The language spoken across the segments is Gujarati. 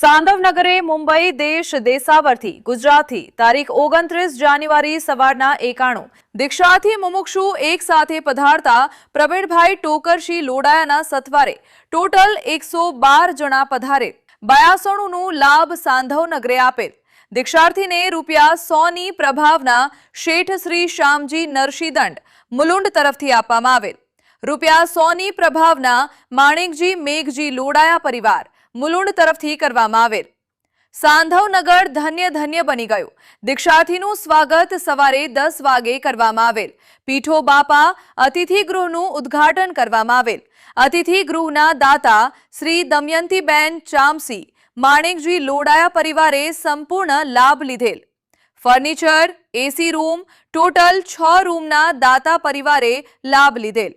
સાંધવનગરે મુંબઈ, દેશ દેસાવરથી, ગુજરાતથી, તારીખ ઓગણત્રીસ જાન્યુઆરી સવારના એકાણું. દીક્ષાથી મુમુક્ષુ એક સાથે પધારતા પ્રવીણભાઈ ટોકરશી લોડાયાના સથવારે ટોટલ એકસો જણા પધારે. બયાસણુંનું લાભ સાંધવનગરે આપેલ. દીક્ષાર્થીને રૂપિયા સોની પ્રભાવના શેઠ શ્રી શ્યામજી નરશીદંડ મુલુંડ તરફથી આપવામાં આવેલ. રૂપિયા સોની પ્રભાવના માણેકજી મેઘજી લોડાયા પરિવાર મુલુંડ તરફથી કરવામાં આવેલ. સાંધવનગર ધન્ય ધન્ય બની ગયું. દીક્ષાર્થીનું સ્વાગત સવારે દસ વાગે કરવામાં આવેલ. પીઠો બાપા અતિથિ ગૃહનું ઉદ્ઘાટન કરવામાં આવેલ. અતિથિ ગૃહના દાતા શ્રી દમયંતીબેન ચામસી, માણેકજી લોડાયા પરિવારે સંપૂર્ણ લાભ લીધેલ. ફર્નિચર એસી રૂમ, ટોટલ છ રૂમના દાતા પરિવારે લાભ લીધેલ.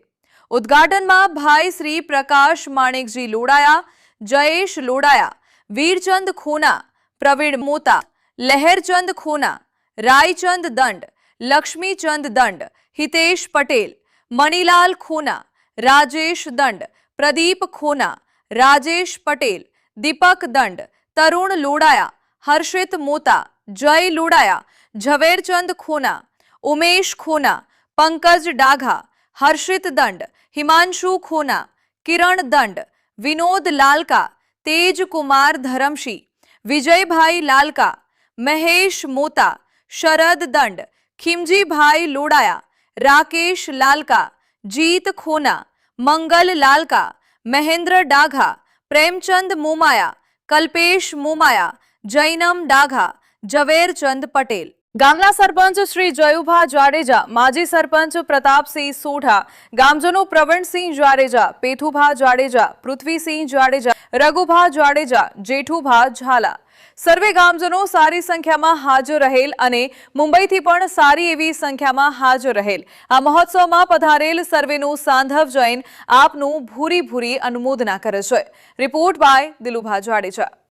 ઉદ્ઘાટનમાં ભાઈ શ્રી પ્રકાશ માણેકજી લોડાયા જયેશ લોડાયા, વીરચંદ ખોના, પ્રવીણ મોતા, લહેરચંદ ખોના, રાયચંદ દંડ, લક્ષ્મીચંદ દંડ, હિતેશ પટેલ, મણિલાલ ખોના, રાજેશ દંડ, પ્રદીપ ખોના, રાજેશ પટેલ, દીપક દંડ, તરુણ લોડાયા, હર્ષિત મોતા, જય લોડાયા, ઝવેરચંદ ખોના, ઉમેશ ખોના, પંકજ ડાઘા, હર્ષિત દંડ, હિમાંશુ ખોના, કિરણ દંડ विनोद लाल का तेज कुमार धरमशी विजय भाई लाल का महेश मोता, शरद दंड खिमजी भाई लोडाया, राकेश लाल का जीत खोना, मंगल लाल का महेंद्र डाघा, प्रेमचंद मोमाया, कल्पेश मोमाया, जैनम डाघा, जवेरचंद पटेल। ગામના સરપંચ શ્રી જયુભા જાડેજા, માજી સરપંચ પ્રતાપસિંહ સોઢા, ગામજનો પ્રવીણસિંહ જાડેજા, પેથુભા જાડેજા, પૃથ્વીસિંહ જાડેજા, રઘુભા જાડેજા, જેઠુભા ઝાલા. સર્વે ગામજનો સારી સંખ્યામાં હાજર રહેલ અને મુંબઈથી પણ સારી એવી સંખ્યામાં હાજર રહેલ. આ મહોત્સવમાં પધારેલ સર્વેનું સાંધવ જૈન આપનું ભૂરી ભૂરી અનુમોદના કરે છે. Report by Dilubha Jadeja.